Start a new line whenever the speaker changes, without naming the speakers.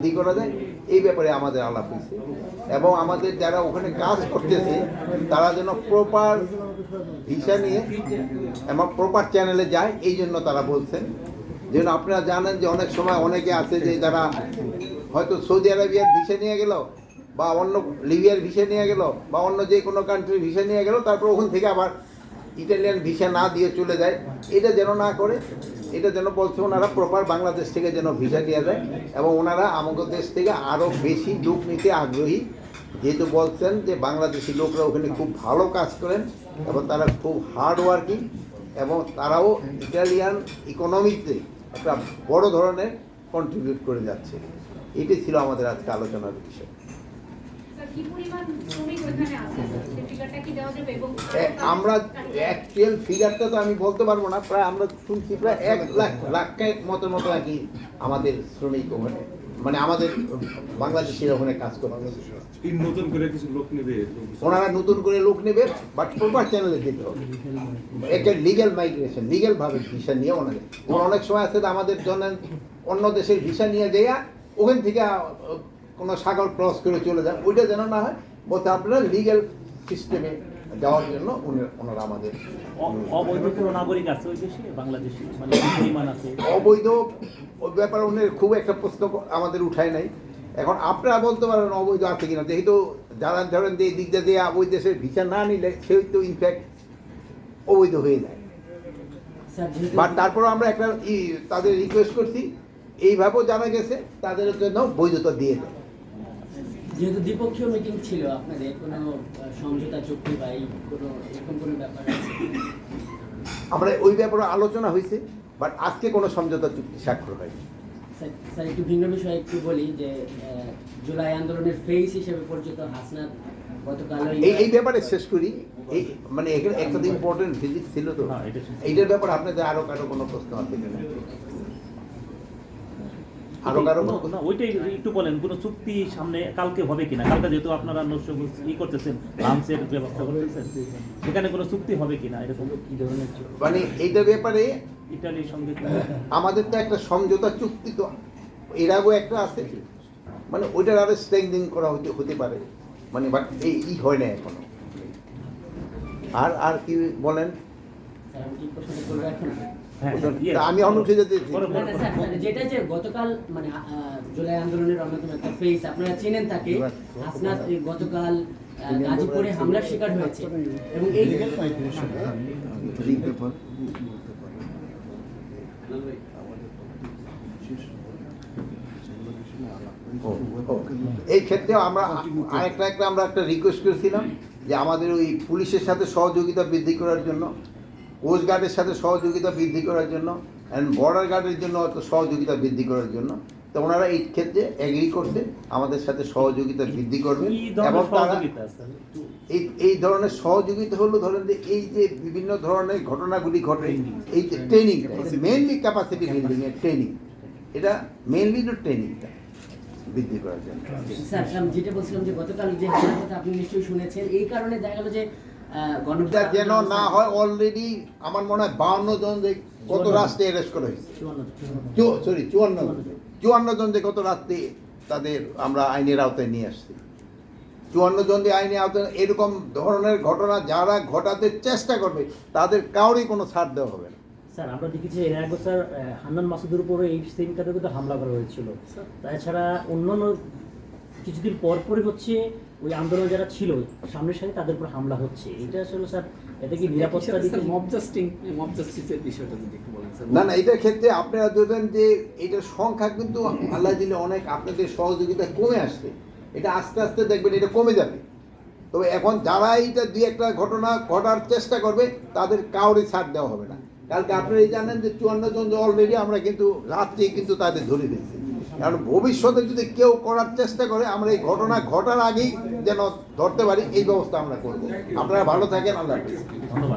করা যায়, এই ব্যাপারে আমাদের আলাপ হয়েছে। এবং আমাদের যারা ওখানে কাজ করতেছে, তারা যেন প্রপার ভিসা নিয়ে এবং প্রপার চ্যানেলে যায়, এই জন্য তারা বলছেন। যেন আপনারা জানেন যে অনেক সময় অনেকে আছে যে যারা হয়তো সৌদি আরবিয়ার ভিসা নিয়ে গেল, বা অন্য লিবিয়ার ভিসা নিয়ে গেল, বা অন্য যে কোনো কান্ট্রির ভিসা নিয়ে গেল, তারপর ওখান থেকে আবার ইটালিয়ান ভিসা না দিয়ে চলে যায়। এটা যেন না করে এটা যেন বলছে ওনারা প্রপার বাংলাদেশ থেকে যেন ভিসা দেওয়া যায় এবং ওনারা আমাদের দেশ থেকে আরও বেশি লোক নিতে আগ্রহী। যেহেতু বলছেন যে বাংলাদেশি লোকরা ওখানে খুব ভালো কাজ করেন এবং তারা খুব হার্ড ওয়ার্কিং এবং তারাও ইটালিয়ান ইকোনমিতে একটা বড় ধরনের কন্ট্রিবিউট করে যাচ্ছে। এটি ছিল আমাদের আজকে আলোচনার বিষয়। আমরা অ্যাকচুয়াল ফিগারটা তো আমি বলতে পারব না প্রায় আমরা শুনছি প্রায় এক লাখ লাখের মতো মতো আর কি আমাদের শ্রমিক ওখানে। মানে আমাদের বাংলাদেশের ওখানে কাজ
এই নতুন করে কিছু লোক নেবে?
ওনারা নতুন করে লোক নেবে বাট প্রপার চ্যানেলে দিতে হবে। একটা লিগ্যাল মাইগ্রেশন লিগ্যাল ভাবে ভিসা নিয়ে ওনাদের। ওরা অনেক সময় আছে যে আমাদের জন্য অন্য দেশের ভিসা নিয়ে দেয়া ওখান থেকে কোনো সাগর ক্রস করে চলে যায় ওইটা যেন না হয় বলতে আপনারা লিগ্যাল সিস্টেমে যাওয়ার জন্য উনি- ওনারা আমাদের
অবৈধ কোনো নাগরিক আছে ওই দেশে? বাংলাদেশে? মানে পরিমাণ আছে?
অবৈধ ওই ব্যাপারে উনি খুব একটা প্রশ্ন আমাদের উঠায় নাই। এখন আপনারা বলতে পারেন অবৈধ আছে কিনা যেহেতু যারা ধরেন যে দিক দিয়ে দিয়ে ওই দেশের ভিসা না নিলে সে তো ইনফ্যাক্ট অবৈধ হয়ে যায়। বাট তারপর আমরা একটা ই তাদের রিকোয়েস্ট করছি এইভাবেও জানা গেছে তাদের জন্য বৈধতা দিয়ে দেয়।
যেহেতু দ্বিপক্ষীয় মিটিং ছিল আপনাদের কোনো সমঝোতা চুক্তি বা এই কোনো এরকম কোনো ব্যাপার আছে?
আমরা ওই ব্যাপারে আলোচনা হয়েছে বাট আজকে কোনো সমঝোতা চুক্তি স্বাক্ষর হয়নি।
স্যার স্যার একটু ভিন্ন বিষয়ে একটু বলি যে জুলাই আন্দোলনের ফেস হিসেবে পরিচিত হাসনাত
এই এই ব্যাপারে শেষ করি। এই মানে এখানে একটা ইম্পর্টেন্ট ভিজিট ছিল তো।
হ্যাঁ, এটা ছিল।
এইটার ব্যাপারে আপনাদের আরও কারও কোনো প্রশ্ন আছে কিনা? আরও কারও
কোনো-
কোনো
না, ওইটাই একটু বলেন কোনো চুক্তি সামনে কালকে হবে কিনা? কালকে যেহেতু আপনারা নষ্ট ই করতেছেন লাঞ্চের ব্যবস্থা করতেছেন সেখানে কোনো চুক্তি হবে কিনা এরকম? কি ধরনের
মানে এইটার ব্যাপারে
ইটালির সঙ্গে
আমাদের তো একটা সমঝোতা চুক্তি তো এর আগেও একটা আছে। মানে ওইটার আরও স্ট্রেংথিং করা হতে হতে পারে। মানে বাট এই ই হয় না এখনও। আর আর কি বলেন?
আমি
হ্যাঁ।
তা আমি যেতে
যেটা যে গতকাল মানে জুলাই আন্দোলনের অন্যতম একটা ফেস আপনারা চেনেন তাকে গতকাল গাজীপুরে হামলার শিকার হয়েছে এবং এই।
এই ক্ষেত্রে আমরা আরেকটা একটা আমরা একটা রিকোয়েস্ট করেছিলাম যে আমাদের ওই পুলিশের সাথে সহযোগিতা বৃদ্ধি করার জন্য কোস্ট গার্ডের সাথে সহযোগিতা বৃদ্ধি করার জন্য অ্যান্ড বর্ডার গার্ডের জন্য হয়তো সহযোগিতা বৃদ্ধি করার জন্য তো ওনারা এই ক্ষেত্রে এগ্রি করতে আমাদের সাথে সহযোগিতা বৃদ্ধি করবেন এবং তারা এই এই ধরনের সহযোগিতা হলো ধরেন যে এই যে বিভিন্ন ধরনের ঘটনাগুলি ঘটে এই যে ট্রেনিং মেনলি ক্যাপাসিটি বিল্ডিং এর ট্রেনিং এটা মেনলি তো ট্রেনিংটা বৃদ্ধি করার জন্য।
স্যার যেটা বলছিলাম যে গতকাল যে হামলার কথা আপনি নিশ্চয়ই শুনেছেন এই কারণে দেখা গেল যে
এটা যেন না হয় অলরেডি আমার মনে হয় বাউন্ন জন যে গত রাষ্ট্রে অ্যারেস্ট করা হয়েছে। সরি চুয়ান্ন চুয়ান্ন জন। যে গত রাত্রে তাদের আমরা আইনের আওতায় নিয়ে আসছি। চুয়ান্ন জন যে আইনের আওতায় এরকম ধরনের ঘটনা যারা ঘটাতে চেষ্টা করবে তাদের কাউরই কোনো ছাড় দেওয়া হবে না।
স্যার আমরা দেখেছি এর আগে স্যার হান্নান মাসুদের উপরে এই সেম ক্যাটাগরিতে হামলা করা হয়েছিল। তাছাড়া অন্যান্য কিছুদিন পর পরই হচ্ছে ওই আন্দোলন যারা ছিল সামনের সাথে তাদের উপর হামলা হচ্ছে। এটা আসলে স্যার এটা কি নিরাপত্তা দিতে
মব জাস্টিং মব জাস্টিসের বিষয়টা যদি একটু বলেন স্যার।
না না এটার ক্ষেত্রে আপনারা দেখবেন যে এটার সংখ্যা কিন্তু আল্লাহ দিলে অনেক আপনাদের সহযোগিতা কমে আসছে। এটা আস্তে আস্তে দেখবেন এটা কমে যাবে। তবে এখন যারা এইটা দুই একটা ঘটনা ঘটার চেষ্টা করবে তাদের কাউরে ছাড় দেওয়া হবে না। কালকে আপনারা এই জানেন যে চুয়ান্ন জন অলরেডি আমরা কিন্তু রাত্রে কিন্তু তাদের ধরে দিয়েছি। কারণ ভবিষ্যতে যদি কেউ করার চেষ্টা করে, আমরা এই ঘটনা ঘটার আগেই যেন ধরতে পারি, এই ব্যবস্থা আমরা করব। আপনারা ভালো থাকেন, আল্লাহ
ধন্যবাদ।